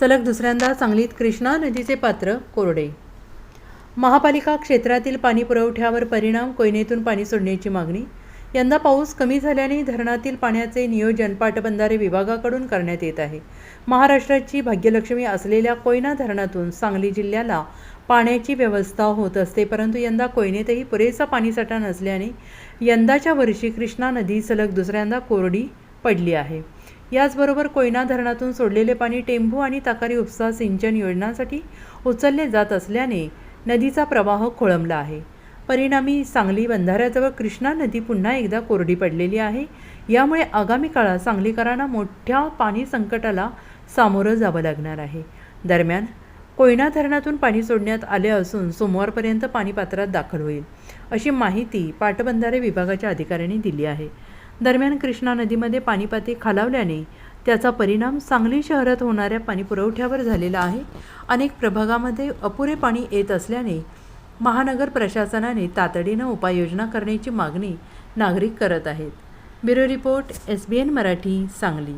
सलग दुसऱ्यांदा सांगलीत कृष्णा नदीचे पात्र कोरडे. महापालिका क्षेत्रातील पाणी पुरवठ्यावर परिणाम कोयनेतून पाणी सोडण्याची मागणी. यंदा पाऊस कमी झाल्याने धरणातील पाण्याचे नियोजन पाटबंधारे विभागाकडून करण्यात येत आहे. महाराष्ट्राची भाग्यलक्ष्मी असलेल्या कोयना धरणातून सांगली जिल्ह्याला पाण्याची व्यवस्था होत असते परंतु यंदा कोयनेतही पुरेसा पाणीसाठा नसल्याने यंदाच्या वर्षी कृष्णा नदी सलग दुसऱ्यांदा कोरडी पडली आहे. याचबरोबर कोयना धरणातून सोडलेले पाणी टेंभू आणि ताकारी उपसा सिंचन योजनांसाठी उचलले जात असल्याने नदीचा प्रवाह खोळंबला आहे. परिणामी सांगली बंधाऱ्याजवळ कृष्णा नदी पुन्हा एकदा कोरडी पडलेली आहे. यामुळे आगामी काळात सांगलीकरांना मोठ्या पाणी संकटाला सामोरं जावं लागणार आहे. दरम्यान कोयना धरणातून पाणी सोडण्यात आले असून सोमवारपर्यंत पाणी पात्रात दाखल होईल अशी माहिती पाटबंधारे विभागाच्या अधिकाऱ्यांनी दिली आहे. दरम्यान कृष्णा नदीमध्ये पाणीपाती खालावल्याने त्याचा परिणाम सांगली शहरात होणाऱ्या पाणीपुरवठ्यावर झालेला आहे. अनेक प्रभागामध्ये अपुरे पाणी येत असल्याने महानगर प्रशासनाने तातडीनं उपाययोजना करण्याची मागणी नागरिक करत आहेत. Bureau report S B N Marathi Sangli.